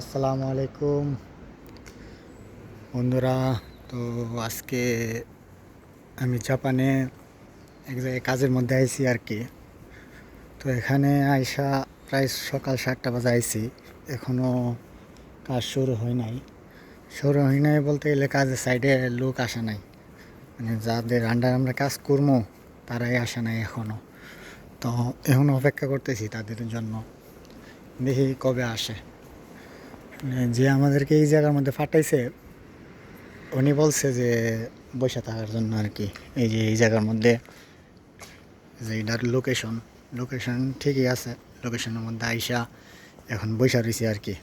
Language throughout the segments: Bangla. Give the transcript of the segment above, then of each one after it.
আসসালামু আলাইকুম। বন্ধুরা, তো আজকে আমি জাপানে এক জায়গায় কাজের মধ্যে আইছি আর কি। তো এখানে আইসা প্রায় সকাল সাতটা বাজে আইছি। এখনও কাজ শুরু হয় নাই। শুরু হয় নাই বলতে গেলে কাজের সাইডে লোক আসে নাই। মানে যাদের আন্ডার আমরা কাজ করব তারাই আসে নাই এখনও তো এখন অপেক্ষা করতেছি তাদের জন্য। দেখি কবে আসে। যে আমাদেরকে এই জায়গার মধ্যে ফাটাইছে, উনি বলছে যে বসে থাকার জন্য আর কি, এই যে এই জায়গার মধ্যে যে এটার লোকেশন লোকেশন ঠিকই আছে লোকেশনের মধ্যে আইসা এখন বৈশা রয়েছে আর কি।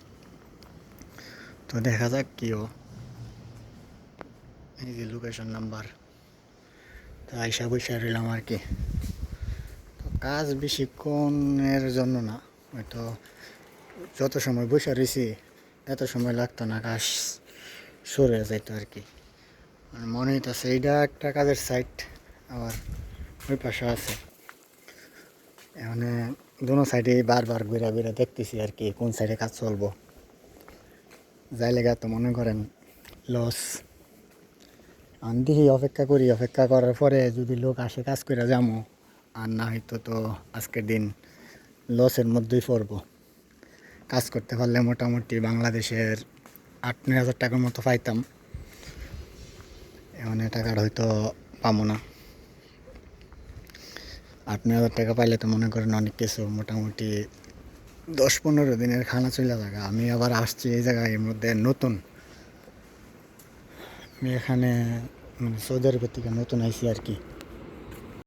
তো দেখা যাক কি ও, এই যে লোকেশন নাম্বার তো আইসা বৈশা রইলাম আর কি। তো কাজ বেশিক্ষণের জন্য না, হয়তো যত সময় বসে রয়েছি এত সময় লাগতো না, কাজ সরে যাইতো আর কি। মনে হইতেছে এইটা একটা কাজের সাইট আবার ওই পাশে আছে। এখানে দুনো সাইডে বারবার ঘুরে ঘুরে দেখতেছি আর কি কোন সাইডে কাজ চলবো। যাই লেগে তো মনে করেন লস আমি দেখি অপেক্ষা করি, অপেক্ষা করার পরে যদি লোক আসে কাজ করে যাব আর না হয়তো তো আজকের দিন লসের মধ্যেই পড়ব। কাজ করতে পারলে মোটামুটি বাংলাদেশের আট নয় হাজার টাকার মতো পাইতাম। এখানে টাকাটা হয়তো পাবো না। আট নয় হাজার টাকা পাইলে তো মনে করেন অনেক কিছু, মোটামুটি দশ পনেরো দিনের খানা চলে যাবে আমি আবার আসছি এই জায়গায়, এর মধ্যে নতুন। আমি এখানে মানে সৌদি আরবের থেকে নতুন আইসি আর কি।